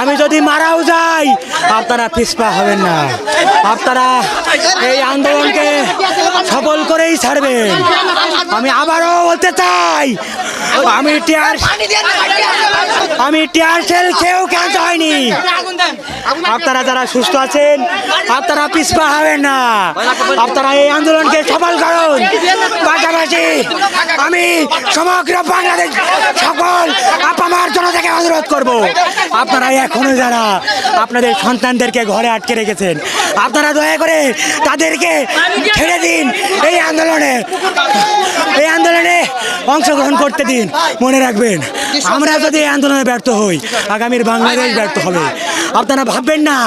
আমি যদি মারাও যাই, আপনারা পিছপা হবেন না। আপনারা এই আন্দোলনকে সফল করেই ছাড়বেন। আমি আবারও বলতে চাই, আমি টিয়ার আমি টিয়ার সেল খেয়েও ক্যান্সার হয়নি। আপনারা যারা সুস্থ আছেন, আপনারা পিছপা হবেন না। আপনারা এই আন্দোলনকে সফল করুন। পাশাপাশি আমি সমগ্র বাংলাদেশ সকল আপামার জনতাকে অনুরোধ করব আপনারা এখনও যারা আপনাদের সন্তানদেরকে ঘরে আটকে রেখেছেন, আপনারা দয়া করে তাদেরকে ছেড়ে দিন। এই আন্দোলনে এই আন্দোলনে অংশগ্রহণ করতে দিন, মনে রাখবেন। আমরা যদি এই আন্দোলনে ব্যর্থ হই, আগামীর বাংলাদেশ ব্যর্থ হবে। আপনারা ভাববেন না,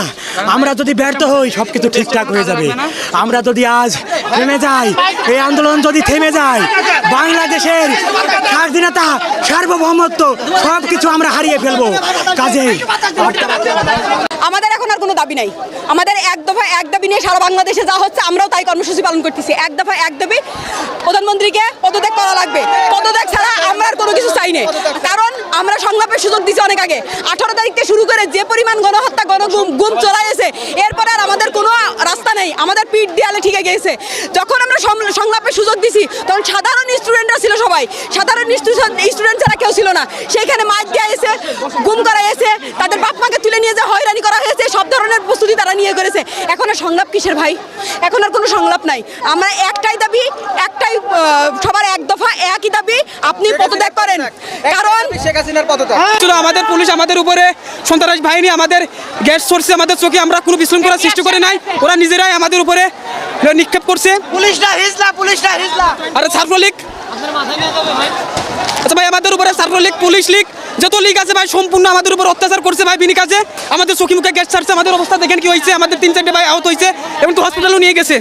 আমরা যদি ব্যর্থ হই সব কিছু ঠিকঠাক হয়ে যাবে। আমরা যদি আজ থেমে যাই, এই আন্দোলন যদি থেমে যায়, বাংলাদেশের স্বাধীনতা, সার্বভৌমত্ব সব কিছু আমরা হারিয়ে ফেলব। কাজেই আমাদের এখন আর কোনো দাবি নাই। আমাদের এক দফা এক দাবি নিয়ে সারা বাংলাদেশে যা হচ্ছে আমরাও তাই কর্মসূচি পালন করতেছি। এক দফা এক দাবি প্রধানমন্ত্রীকে পদত্যাগ করা লাগবে। পদত্যাগ ছাড়া আমরা কোনো কিছু চাই না কারণ আমরা সংলাপের সুযোগ দিছি অনেক আগে। আঠারো তারিখ শুরু করে যে পরিমাণ গণহত্যা, গণগুম, গুম চলাইছে, এরপরে আর আমাদের কোনো রাস্তা নেই। আমাদের পিঠ দেয়ালে ঠিকে গিয়েছে। যখন আমরা সংলাপের সুযোগ দিছি, তখন সাধারণ স্টুডেন্টরা ছিল সবাই। সাধারণ স্টুডেন্ট ছাড়া কেউ ছিল না। সেইখানে মাইক দেওয়া হয়েছে, গুম করা হয়েছে, তাদের বাপ মাকে তুলে নিয়ে যে হয়রানি করা হয়েছে সব ধরনের প্রস্তুতি তারা নিয়ে করেছে। এখন আর সংলাপ কিসের ভাই? এখন আর কোনো সংলাপ নাই। আমরা একটাই দাবি একটাই সবার এক দফা একই দাবি আপনি পদত্যাগ করেন। কারণ শেখ হাসিনার পদত্যাগ। আমাদের পুলিশ আমাদের উপরে সন্ত্রাস বাহিনী আমাদের গ্যাস সোর্সে আমাদের চোখে আমরা কোনো বিশৃঙ্খলা সৃষ্টি করে নাই। ওরা নিজেরাই আমাদের উপরে নিক্ষেপ করছে। পুলিশটা হিজলা পুলিশটা হিজলা আর ছাত্রলীগ। আচ্ছা ভাই আমাদের উপরে ছাত্রলীগ পুলিশ লীগ যত লিগ আছে ভাই, সম্পূর্ণ আমাদের উপর অত্যাচার করছে ভাই বিনি কাজে আমাদের চোখে মুখে গ্যাস ছাড়ছে, আমাদের অবস্থা দেখেন কি হয়েছে? আমাদের তিন, চারটে ভাই আহত হয়েছে এবং তো হসপিটালও নিয়ে গেছে।